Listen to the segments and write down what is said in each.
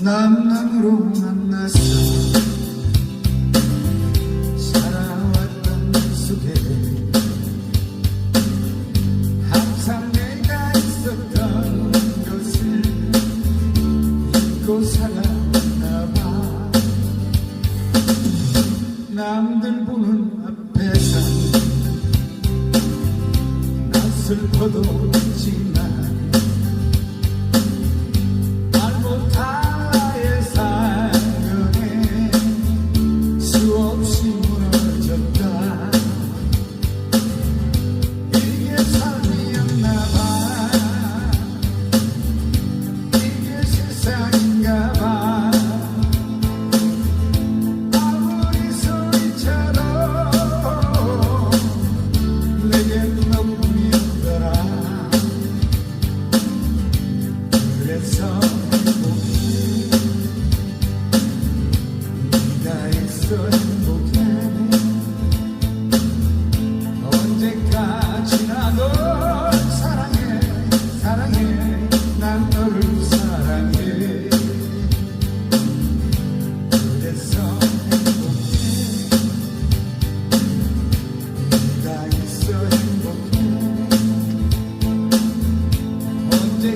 남남으로 만났어 살아왔던 속에 항상 내가 있던 것을 잊고 살았나봐. 남들 보는 앞에서 나 슬퍼도 지나 song.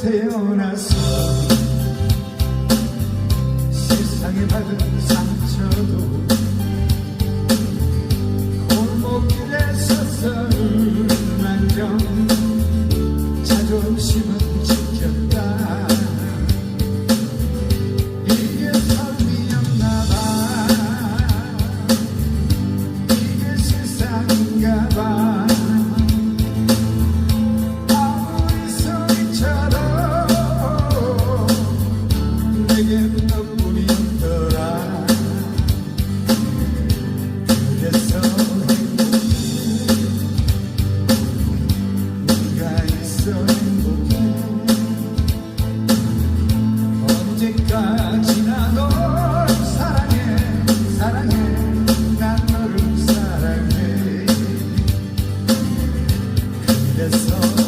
태어나서 세상에 받은 the song.